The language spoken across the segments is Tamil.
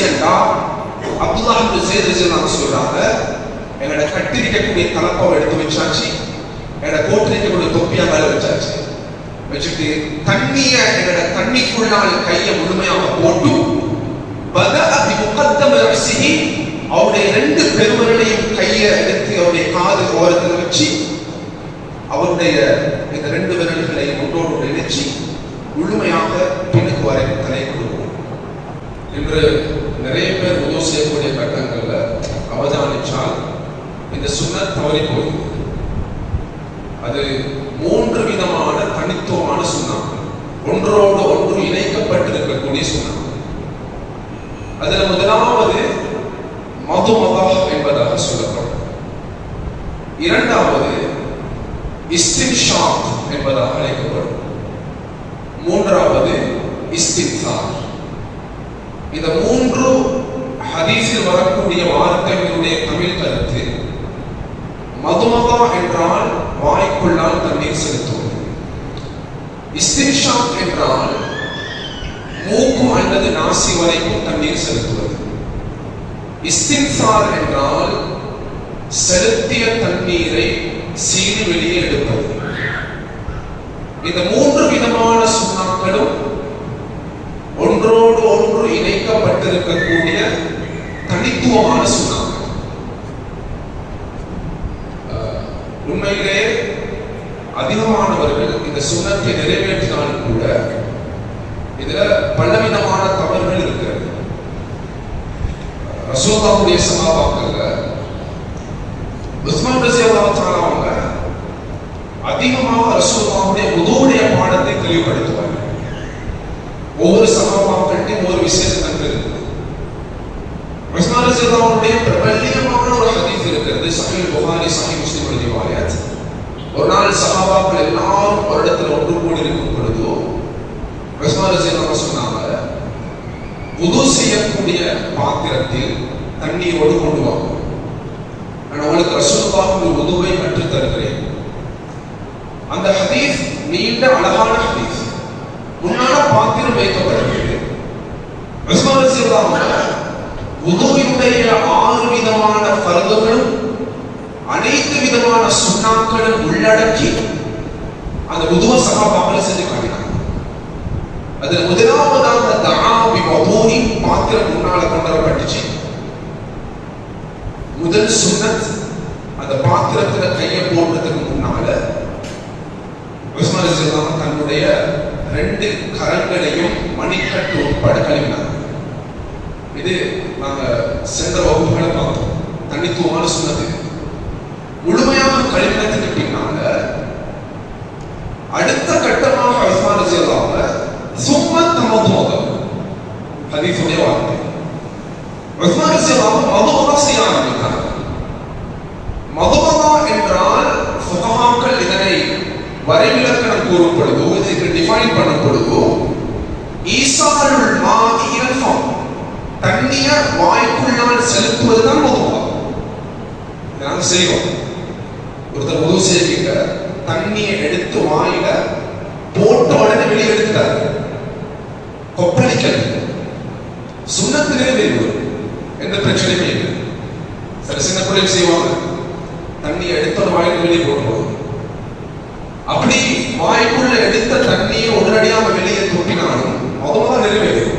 செய்யறா அப்துல்லா இப்னு ஸைத் ரலியல்லாஹு சொல்றாங்க எங்களோட கட்டிருக்கக்கூடிய தலப்பாவை எடுத்து வச்சாச்சு எங்களோட கோட்டிருக்கக்கூடிய தொப்பியா மேல வச்சாச்சு. வச்சுட்டு தண்ணிய என்னோட தண்ணிக்குள்ளால் கையை முழுமையாக போட்டு பதஅ பி முகத்தம அவருடைய ரெண்டு பெருவர்களையும் கையை எடுத்து அவருடைய காது ஓரத்தில் வச்சு அவருடைய இந்த ரெண்டு விரல்களை ஒன்றோடு இணைச்சு முழுமையாக பின்னுக்கு வரை தலை கொடுக்கும் என்று நிறைய பேர் உதவு செய்யக்கூடிய கட்டங்களில் அவதானித்தால் இந்த சுண்ணத் தவறி போகுது அது மூன்று விதமான தனித்துவமான சுண்ணாக்கள் ஒன்றோடு ஒன்று இணைக்கப்பட்டிருக்கக்கூடிய சுண்ணாக்கள் அதுல முதலாவது மதுமதா என்பதாக சொல்லப்படும். இரண்டாவது இஸ்தின்ஷாக் என்பதாக அழைக்கப்படும். மூன்றாவது இஸ்தின்சார். இந்த மூன்று ஹதீஸில் வரக்கூடிய வார்த்தைகளுடைய தமிழ் கருத்து மதுமதா என்றால் வாய்க்குள்ளால் தண்ணீர் செலுத்துவது. இஸ்தின்ஷாக் என்றால் மூக்கு அல்லது நாசி வரைக்கும் தண்ணீர் செலுத்துவது. இஸ்தின்சார் என்றால் செலுத்திய தண்ணீரை சீடு வெளியே எடுப்பது. இந்த மூன்று விதமான சுண்ணாக்களும் ஒன்றோடு ஒன்று இணைக்கப்பட்டிருக்கக்கூடிய தனித்துவமான சுண்ணாக்கள் அஹ், உண்மையிலே அதிகமானவர்கள் இந்த சுண்ணத்தை நிறைவேற்றினால் கூட இதுல பலவிதமான தவறுகள் இருக்கிறது ரசூல்லாவுடைய சகாபாக்கள்ல உஸ்மான் ரசி அல்லாஹ் அவங்க அதிகமாக ரசூல்லாவுடைய உதவுடைய பாடத்தை தெளிவுபடுத்துவாங்க ஒவ்வொரு சகாபாக்கள்கிட்டையும் ஒவ்வொரு விசேஷ தன்மை இருக்குது உஸ்மான் ரசி அல்லாஹ்வுடைய பிரபல்யமான ஒரு ஹதீஸ் இருக்கிறது சஹீஹ் புகாரி சஹீஹ் முஸ்லிம் ரிவாயத் ஒரு நாள் சஹாபாக்கள் எல்லாரும் ஒரு இடத்துல ஒன்று கூடி இருக்கும் பொழுது உஸ்மான் ரசி அல்லாஹ் சொன்னாங்க உது செய்யக்கூடிய பாத்திரத்தில் தண்ணீரோடு கொண்டு வாங்க நான் உங்களுக்கு ரசூலுல்லாஹ் ஒரு உதுவை கற்றுத் தருகிறேன் அந்த ஹதீஸ் நீண்ட அழகான ஹதீஸ். முன்னால பாத்திரம் வைக்கப்படுகிறது உஸ்மான் உதுவினுடைய ஆறு விதமான பருவங்களும் அனைத்து விதமான சுண்ணாக்களும் உள்ளடக்கி அந்த உதுவ சகாபாக்களை செஞ்சு காட்டினாங்க. அதுல முதலாவதாக தஆபி வதூனி பாத்திரம் முன்னால கொண்டு வரப்பட்டுச்சு. முதல் சுண்ணத் அந்த பாத்திரத்துல கையை போடுறதுக்கு முன்னால உஸ்மான் தன்னுடைய ரெண்டு கரங்களையும் மணிக்கட்டு உட்பட கழுவினாங்க. இது நாங்க சென்ற வகுப்புகளை பார்த்தோம். தனித்துவமான சொன்னது முழுமையாக கழுவினத்துக்கு பின்னால அடுத்த கட்டமாக உஸ்மான் ரலியல்லாஹு சும்ம தமதுமதம் ஹதீஸுடைய வார்த்தை. உஸ்மான் ரலியல்லாஹு அன்ஹு மதுமதா செய்ய ஆரம்பித்தாங்க மதுமதா என்றால் ஃபுகஹாக்கள் இதனை கூறப்படுதோ இதற்கு டிஃபைன் பண்ணப்படுதோ ஈசாருள் மாதி இல்ஃபம் தண்ணிய வாய்க்குள்ளால் செலுத்துவதுதான் மதுமதா நாங்க செய்வோம். ஒருத்தர் உதவு செய்ய தண்ணியை எடுத்து வாயில போட்ட உடனே வெளியே எடுத்துட்டார். கொப்பளிக்கல். சுண்ணத்திலே வெளியே எந்த பிரச்சனையுமே இல்லை. சில சின்ன பிள்ளைகள் செய்வாங்க. தண்ணி எடுத்த ஒரு வாயில வெளியே போட்டு அப்படி வாய்க்குள்ள எடுத்த தண்ணியை உடனடியாக வெளியே துப்பினாலும் மதுமதா நிறைவேறும்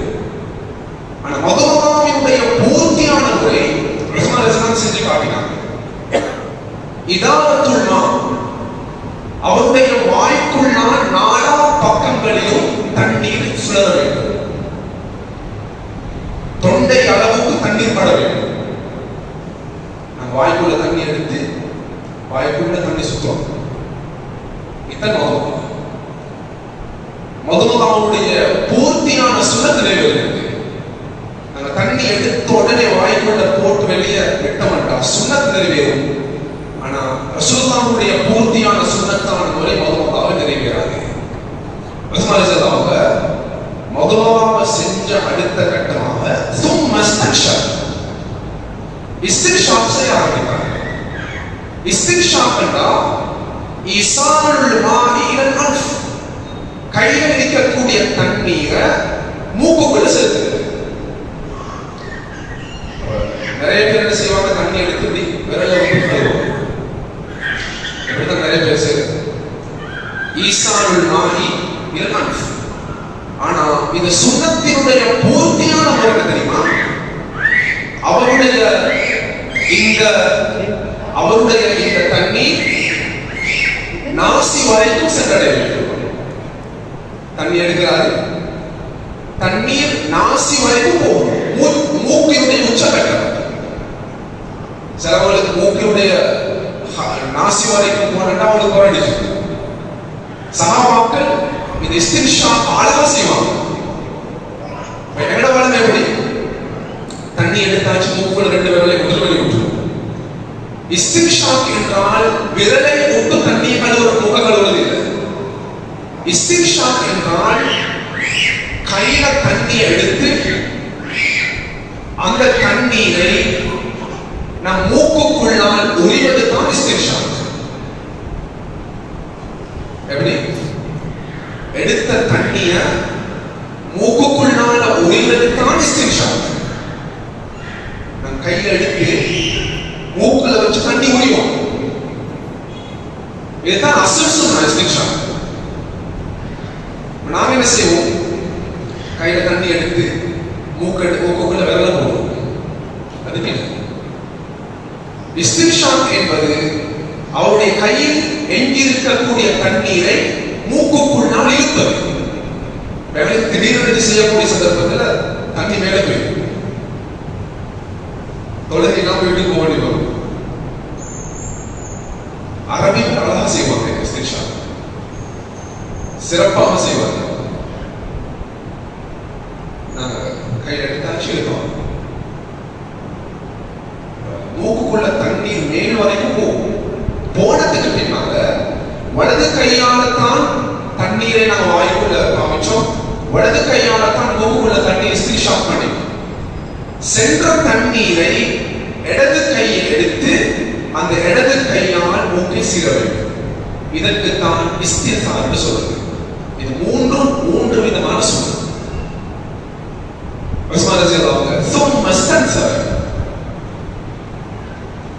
ஆனா மதுமதாவினுடைய பூர்த்தியான முறை ரஹ்மான் ரஹ்மான் செஞ்சு காட்டினாங்க. இதாவத்துல் அவருடைய வாய்க்குள்ளா நாலா பக்கங்களிலும் தண்ணீர் சுழல வேண்டும். தொண்டை அளவுக்கு தண்ணீர் பட வேண்டும். நான் வாய்க்குள்ள தண்ணி எடுத்து வாய்க்குள்ள தண்ணி சுத்தம் இத்தனை மதுமதா மதுமதாவுடைய பூர்த்தியான சுழல் நிறைவேறுகிறது அந்த தண்ணி எடுத்த உடனே வாய்க்குள்ள போட்டு வெளியே விட்ட மாட்டா சுண்ணத் நிறைவேறும் ஆனா ரசூலுல்லாஹ்வுடைய பூர்த்தியான சுண்ணத்தான முறை மதுமதாவை நிறைவேறாது அவங்க மதுமதாவை செஞ்ச அடுத்த கட்டமாக சும்ம இஸ்தின்ஷாக் இஸ்தின்ஷாக் செய்ய ஆரம்பித்தாங்க இஸ்தின்ஷாக் என்றால் இசானுல் கையில் இருக்கக்கூடிய தண்ணீரை மூக்குக்குள்ள செலுத்துகிறது. நிறைய பேர் என்ன செய்வாங்க? தண்ணி எடுத்து இப்படி விரல இப்படிதான் நிறைய பேர் செய்யறது ஈசானுல் மாஹி இல்ஹன் ஆனா இந்த சுண்ணத்தினுடைய பூர்த்தியான முறை தெரியுமா? அவருடைய இந்த அவருடைய இந்த தண்ணீர் நாசி வரைக்கும் சென்றடைய வேண்டும். தண்ணி எடுக்கிறாரு. தண்ணீர் நாசி வரைக்கும் போகும். மூ- மூக்கினுடைய உச்சகட்டம் சிலவங்களுக்கு மூக்கினுடைய நாசி வரைக்கும் போனா அவங்களுக்கு குறைஞ்சிச்சு சகாபாக்கள் இந்த இஸ்தின்ஷா அழகா செய்வாங்க. எங்கட வளம் எப்படி தண்ணி எடுத்தாச்சு மூக்குல ரெண்டு விரலை முதல் வழி விட்டுரும் இஸ்தின்ஷாக் என்றால் விரலை விட்டு தண்ணி கழுவுற முக கழுவுறது இல்லை இஸ்தின்ஷாக் என்றால் கையில தண்ணியை எடுத்து அந்த தண்ணீரை நம் மூக்குக்குள்ளால் உரிவது தான் இஸ்தின்ஷாக் எப்படி? எடுத்த தண்ணிய மூக்குக்குள்ளால உரிவது தான் இஸ்தின்ஷாக் நம் கையில எடுத்து மூக்குல வச்சு தண்ணி முடியும் இதுதான் அசல் ரெஸ்ட்ரிக்ஷன் நாம என்ன செய்வோம்? கையில தண்ணி எடுத்து மூக்கு எடுத்து மூக்குக்குள்ள விரல போடுவோம். அதுக்கு இல்லை. என்பது அவருடைய கையில் எஞ்சிருக்கக்கூடிய தண்ணீரை மூக்குக்குள் மூக்குக்குள்ளால் இழுப்பது. வேலை திடீரென்று செய்யக்கூடிய சந்தர்ப்பத்தில் தண்ணி மேலே போயிடும். தொழுகை நாம் வீட்டுக்கு ஓடி வரும் அரபியில் அழகா செய்வாங்க இஸ்தின்ஷாக் சிறப்பாக செய்வாங்க நாங்க கையில் எடுத்தாச்சு எடுத்தோம் மூக்குக்குள்ள தண்ணீர் மேல் வரைக்கும் போகும் போனதுக்கு பின்னால வலது கையால தான் தண்ணீரை நாங்க வாய்க்குள்ள காமிச்சோம் வலது கையால தான் மூக்குள்ள தண்ணீர் ஸ்திரிஷாப் பண்ணி சென்ற தண்ணீரை இடது கையில் எடுத்து அந்த இடது கையால் மூக்கை சீர வேண்டும் இதற்கு தான் இஸ்தியசா என்று சொல்றது இது மூன்றும் மூன்று விதமான சொல்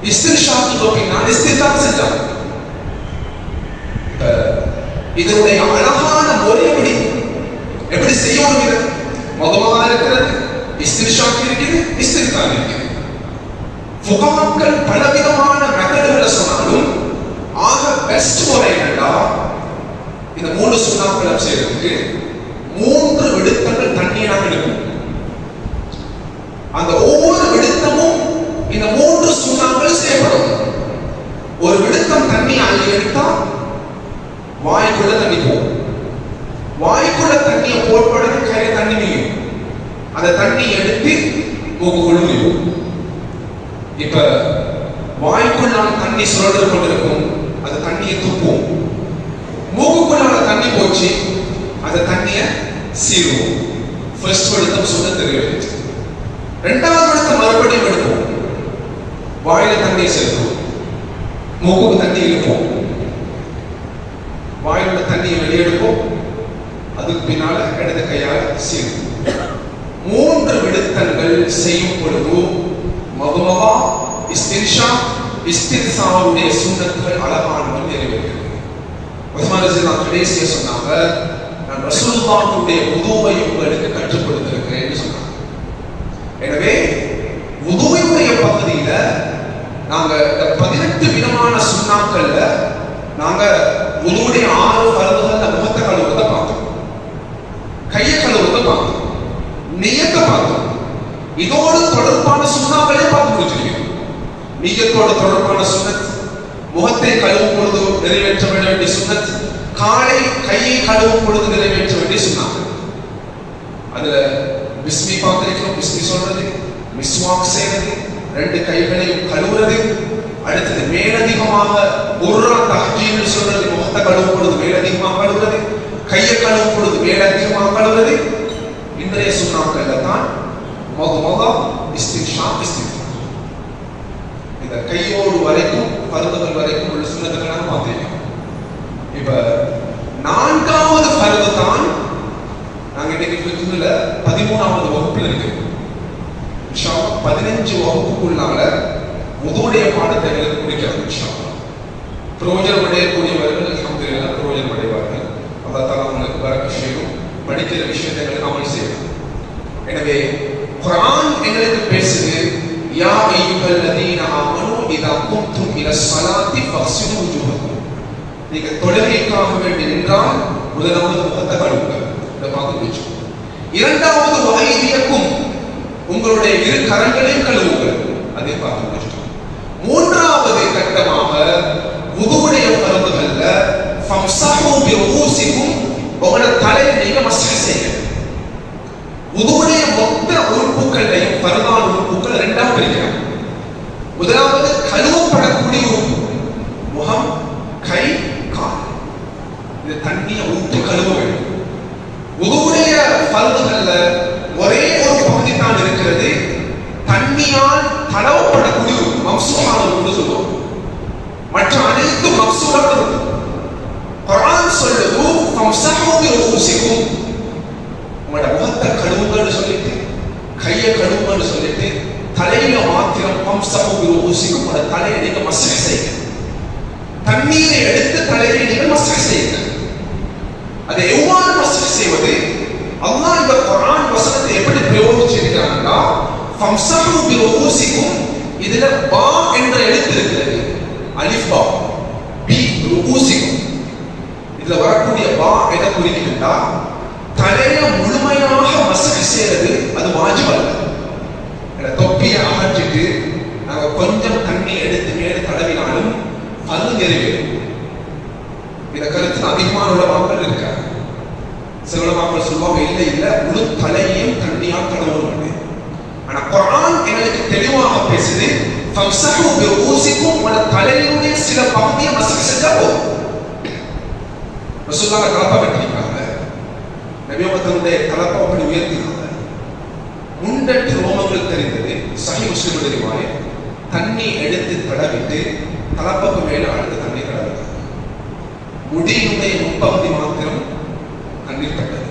இஸ்திர்ஷாக்கு நோக்கினால் இஸ்திர்தான் செஞ்சாங்க இதனுடைய அழகான முறை எப்படி? எப்படி செய்யணும் இதை? மதமாக இருக்கிறது இஸ்திர்ஷாக்கு இருக்குது இஸ்திர்தான் இருக்குது. புகாக்கள் பலவிதமான மூன்று சுண்ணாம்பு சுண்ணாக்களை மூன்று விடுத்தங்கள் தண்ணீராக இருக்கும். அந்த ஒவ்வொரு விடுத்தமும் இந்த மூன்று சுண்ணாக்கள் செய்யப்படும். ஒரு விடுத்தம் தண்ணி அள்ளி எடுத்தா வாய்க்குள்ள தண்ணி போகும். வாய்க்குள்ள தண்ணியை போடுறது கையில தண்ணி நீயும் அந்த தண்ணி எடுத்து மூக்குக்குள்ள நீயும் இப்ப வாய்க்குள்ள தண்ணி சுழன்று கொண்டிருக்கும் அந்த தண்ணியை துப்பும். மூக்குக்குள்ளான தண்ணி போச்சு அந்த தண்ணியை சீருவோம். ஃபர்ஸ்ட் விடுத்தம் சொன்ன தெரியவில்லை ரெண்டாவது விடுத்தம் மறுபடியும் எடுப்போம். வாயில தண்ணி சேர்ப்போம். மூக்குக்கு தண்ணி இழுப்போம். வாயிலோட தண்ணியை வெளியெடுப்போம் அதுக்கு பின்னால இடது கையால் சீரும் மூன்று விடுத்தங்கள் செய்யும் பொழுது மகுமகா இஸ்தின்ஷா இஸ்தின்சாவுடைய சுண்ணத்துகள் அழகானவன் நிறைவேறும். உஸ்மான் நான் கடைசியா சொன்னாங்க நான் ரசூலுல்லாஹுடைய உதுவை உங்களுக்கு கற்றுக் கொடுத்திருக்கிறேன்னு சொன்னாங்க. எனவே உதுவையுடைய பகுதியில நாங்க இந்த பதினெட்டு விதமான சுண்ணாக்கள்ல நாங்க உதுவுடைய ஆறு கழுவுகள்ல முகத்தை கழுவுறத பார்த்தோம். கையை கழுவுறத பார்த்தோம். நெய்யத்தை பார்த்தோம். இதோடு தொடர்பான சுண்ணாக்களே பார்த்து முடிச்சிருக்கோம் நீயத்தோடு தொடர்பான சுண்ணத்தை முகத்தை கழுவும் பொழுது நிறைவேற்ற வேண்டிய சுண்ணத் காலை கையை கழுவும் பொழுது நிறைவேற்ற வேண்டிய சுண்ணாக்கள் அதுல பிஸ்மி பார்த்திருக்கிறோம். பிஸ்மி சொல்றது மிஸ்வாக் செய்வது ரெண்டு கைகளையும் கழுவுறது அடுத்தது மேலதிகமாக ஒரு தஹ்ஜீன்னு சொல்றது முகத்தை கழுவும் பொழுது மேலதிகமாக கழுவுறது கையை கழுவும் பொழுது மேலதிகமாக கழுவுறது. இன்றைய சுண்ணாக்கள்ல தான் முக முகம் இஸ்திஷா இஸ்திஃபா இந்த கையோடு வரைக்கும் பருவங்கள் வரைக்கும் உள்ள சுண்ணத்துக்கெல்லாம் பார்த்திருக்கோம். இப்ப நான்காவது பருவ தான் நாங்க இன்னைக்கு பதிமூணாவது வகுப்புல இருக்கு. இன்ஷா பதினஞ்சு வகுப்புக்குள்ளால உதுவுடைய பாடத்தை எங்களுக்கு முடிக்கிறது இன்ஷா அல்லாஹ். பிரயோஜனம் அடையக்கூடியவர்கள் அல்ஹம்துலில்லாஹ் பிரயோஜனம் அடைவார்கள். அல்லாஹ் தாலா அவங்களுக்கு வர விஷயம் படிக்கிற விஷயத்தை எங்களுக்கு அமல் செய்யணும் எனவே குரான் எங்களுக்கு பேசுது யா ஐயுகள் லதீன ஆமனு இதா கும்தும் இல சலாத்தி ஃபக்ஸிலு wujuhakum நீங்க தொழுகைக்காக வேண்டி நின்றால் முதலாவது முகத்தை கழுவுங்க இந்த பார்த்து வச்சுக்கோங்க இரண்டாவது வகைதியக்கும் உங்களுடைய இரு கரங்களையும் கழுவுங்கள். அதை பார்த்து வச்சுக்கோங்க மூன்றாவது கட்டமாக உதுவுடைய பருவங்கள்ல ஃபம்சஹு பி உங்களோட தலையை நீங்க மஸ்ஹ் செய்யுங்க. உதுவுடைய மொத்த உறுப்புகளையும் பரதான உறுப்புகள் ரெண்டா பிரிக்கிறாங்க முதலாவது கழுவப்படக்கூடிய உறுப்பு முகம் கை கால். இது தண்ணியை ஊற்றி கழுவ வேண்டும். உதுவுடைய பருதுகள்ல ஒரே ஒரு பகுதி தான் இருக்கிறது. தண்ணியால் தடவப்படக்கூடிய உறுப்பு மம்சூஹான உறுப்பு சொல்லுவோம். மற்ற அனைத்து மம்சூலான உறுப்பு குர்ஆன் சொல்லுது ஃபம்சஹு பி ரூசிக்கும் உங்களோட முகத்தை கழுவுங்கன்னு சொல்லிட்டு கையை கழுவுங்கன்னு சொல்லிட்டு தலையில மாத்திரம் பம்சகு ஊசிக்கும் உங்களோட தலையை நீங்க மசாஜ் செய்யுங்க தண்ணீரை எடுத்து தலையை நீங்க மசாஜ் செய்யுங்க அதை எவ்வாறு மசாஜ் செய்வது அல்லாஹ் இந்த குர்ஆன் வசனத்தை எப்படி பிரயோகிச்சிருக்கிறாங்கன்னா ஃபம்சஹு பி ரூசிக்கும் இதுல பா என்ற எழுத்து இருக்கிறது அலிஃப் பா பி ரூசிக்கும் இதுல வரக்கூடிய பா எதை குறிக்குதுன்னா தலையை முழுமையாக மசகு செய்யறது அது வாஜிப் அல்ல என தொப்பியை அகற்றிட்டு நாங்க கொஞ்சம் தண்ணி எடுத்து மேலே தடவினாலும் அது நிறைவேறும். இந்த கருத்து அதிகமான உலமாக்கள் இருக்காங்க. சில உலமாக்கள் சொல்லுவாங்க இல்லை இல்லை முழு தலையும் தண்ணியால் தடவணும் ஆனா குர்ஆன் எங்களுக்கு தெளிவாக பேசுது ஃபம்சஹு பி ரூசிக்கும் உங்களோட தலையினுடைய சில பகுதியை மசகு செஞ்சா போதும். ரசூலுல்லாஹ் கலப்பா வெட்டிருக்காங்க நபியவர்களுடைய கலப்பை அப்படி உயர்த்தினாங்க. முண்டட்டு ரோமங்கள் தெரிந்தது. சஹி முஸ்லிமுடைய ரிவாய தண்ணி எடுத்து தடவிட்டு தலப்பக்கு மேல அடுத்து தண்ணி தடவிட்டாங்க முடியினுடைய முப்பகுதி மாத்திரம் தண்ணீர் தட்டது.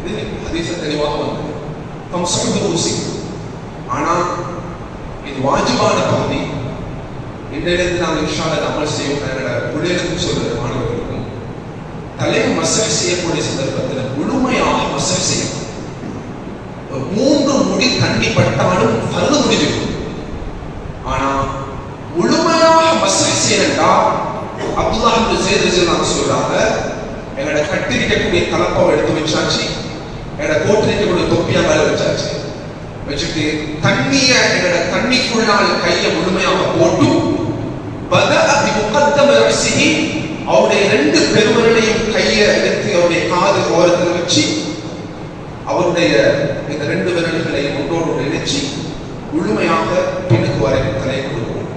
இது அதிச தெளிவாக வந்தது. தம் ஊசி. ஆனால் இது வாஜிபான பகுதி. இன்றையிலிருந்து நாங்கள் இன்ஷால அமல் செய்யும் என்னோட பிள்ளைகளுக்கும் சொல்றது மாணவர்களுக்கும். தலையை மசாஜ் செய்யக்கூடிய சந்தர்ப்பத்தில் முழுமையாக மசாஜ் செய்யும் மூணு மூன்று தண்ணி பட்டாலும் பல்லு முடிஞ்சிடும் ஆனா முழுமையாக மசாஜ் செய்யறா அப்துல்லா செய்து சொல்றாங்க எங்களோட கட்டிருக்கக்கூடிய கலப்பை எடுத்து வச்சாச்சு எங்களோட கோட்டிருக்கக்கூடிய தொப்பியா மேல வச்சாச்சு. வச்சுட்டு தண்ணிய என்னோட தண்ணிக்குள்ளால் கையை முழுமையாக போட்டு பத அதி முகத்தம ரசிகி அவருடைய ரெண்டு பெருமர்களையும் கையை எடுத்து அவருடைய காது ஓரத்தில் வச்சு அவருடைய இந்த ரெண்டு விரல்களையும் ஒன்றோடு முழுமையாக பின்னுக்கு வரை தலையை கொடுக்கும்.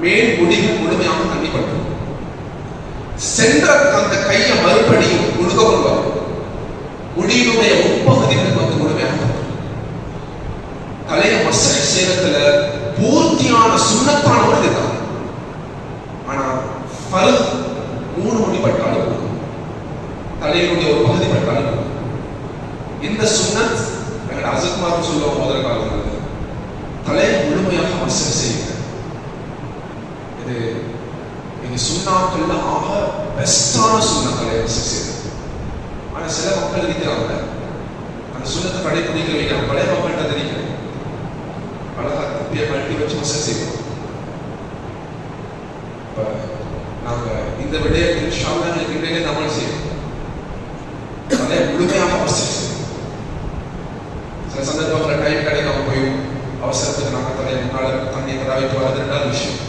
மேல் முடிவு முழுமையாக தண்ணி பண்ணும் சென்ற அந்த கையை மறுபடியும் முழுக கொள்வார் முடியினுடைய உட்பகுதிகளுக்கு வந்து முழுமையாக தலையை மசாஜ் செய்யறதுல பூர்த்தியான சுண்ணத்தான ஒரு ஆனா ஃபர்த் மூணு மணி பட்டாலும் தலையினுடைய ஒரு பகுதி பட்டாலும் இந்த சுண்ணத் எங்கள் சொல்லுவாங்க சொல்லுவோம் முதல் காலத்தில் தலையை முழுமையாக மசர் செய்யுங்க இது இது சுண்ணாக்கள்ல ஆக பெஸ்டான சுண்ணா தலையை மசர் செய்யுது. ஆனா சில மக்கள் இருக்கிறாங்க அந்த சுண்ணத்தை கடைபிடிக்கிறவங்க பழைய மக்கள்கிட்ட தெரியும். அழகா தப்பிய கழட்டி வச்சு மசர் செய்வோம் இப்ப நாங்க இந்த விடயத்தில் ஷாமியார்களுக்கு இடையிலே அமல் செய்யணும் அதை முழுமையாக மசாஜ் செய்யணும் சில சந்தர்ப்பங்களில் டைம் கிடைக்காம போயும் அவசரத்துக்கு நாங்க தலையை முன்னால தண்ணியை தடவிட்டு வரது ரெண்டாவது விஷயம்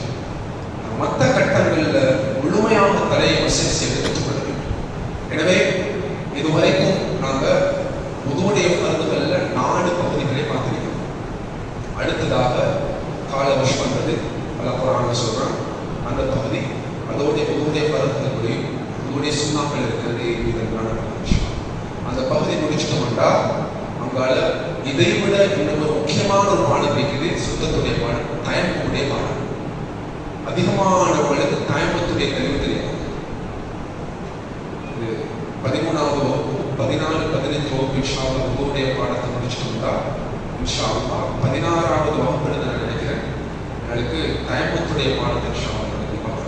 மற்ற கட்டங்களில் முழுமையாக தலையை மசாஜ் செய்து கற்றுக்கொள்ள வேண்டும் எனவே இதுவரைக்கும் நாங்க முதுவுடைய பருந்துகளில் நாலு பகுதிகளை பார்த்திருக்கிறோம் அடுத்ததாக கால வருஷம் வந்தது அல்ல குரான் சொல்றான் அந்த பகுதி அதோடைய முதுவுடைய பருந்துகளுடைய முதுவுடைய சுண்ணாக்கள் இருக்கிறது இதற்கான விஷயம் அந்த பகுதி முடிச்சிட்டோம்டா அங்கால இதை விட இன்னும் ஒரு முக்கியமான ஒரு பாடம் இருக்குது சுத்தத்துடைய பாடம் தயம்புடைய பாடம் அதிகமானவர்களுக்கு தயம்பத்துடைய கல்வி தெரியாது இது பதிமூணாவது வகுப்பு பதினாலு பதினஞ்சு வகுப்பு இன்ஷால்லா உங்களுடைய பாடத்தை முடிச்சிட்டோம்னா இன்ஷா பதினாறாவது வகுப்பு நான் நினைக்கிறேன். எனக்கு தயமத்துடைய பாடத்தை இன்ஷா கண்டிப்பாக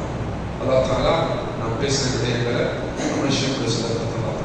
நடத்தி தாலா நான் பேசின விடயங்களை நம்ம விஷயம் பேசுகிறத அல்லாஹ்